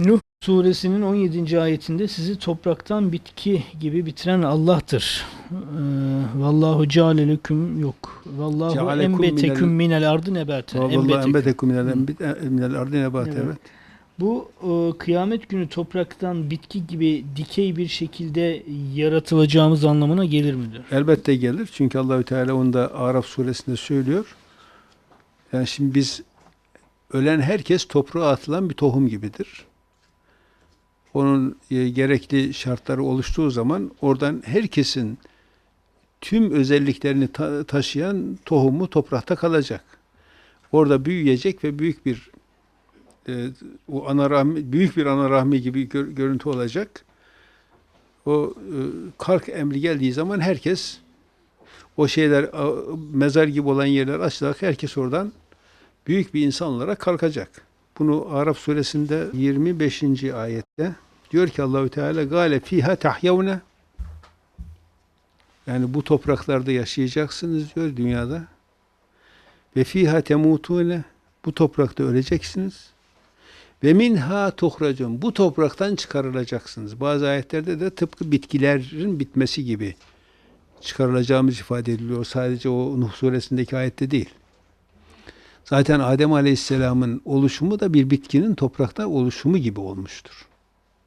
Nuh suresinin 17. ayetinde sizi topraktan bitki gibi bitiren Allah'tır. Ee, Vallahu ceale leküm yok. Vallahu Cealekum enbeteküm minel- ardı nebaten. Vallahi Enbeteküm. embetekum minel enbit- minel ardi nebat Evet. evet. Bu e, kıyamet günü topraktan bitki gibi dikey bir şekilde yaratılacağımız anlamına gelir midir? Elbette gelir. Çünkü Allahü Teala onu da Araf suresinde söylüyor. Yani şimdi biz ölen herkes toprağa atılan bir tohum gibidir. Onun e, gerekli şartları oluştuğu zaman oradan herkesin tüm özelliklerini ta- taşıyan tohumu toprakta kalacak. Orada büyüyecek ve büyük bir e, o ana rahmi, büyük bir ana rahmi gibi gör- görüntü olacak. O e, kalk emri geldiği zaman herkes o şeyler mezar gibi olan yerler açılacak. Herkes oradan büyük bir insan olarak kalkacak. Bunu Araf suresinde 25. ayette diyor ki Allahü Teala gale fiha tahyavne yani bu topraklarda yaşayacaksınız diyor dünyada. Ve fiha temutune bu toprakta öleceksiniz. Ve minha tuhracun bu topraktan çıkarılacaksınız. Bazı ayetlerde de tıpkı bitkilerin bitmesi gibi çıkarılacağımız ifade ediliyor. Sadece o Nuh suresindeki ayette değil. Zaten Adem Aleyhisselam'ın oluşumu da bir bitkinin toprakta oluşumu gibi olmuştur.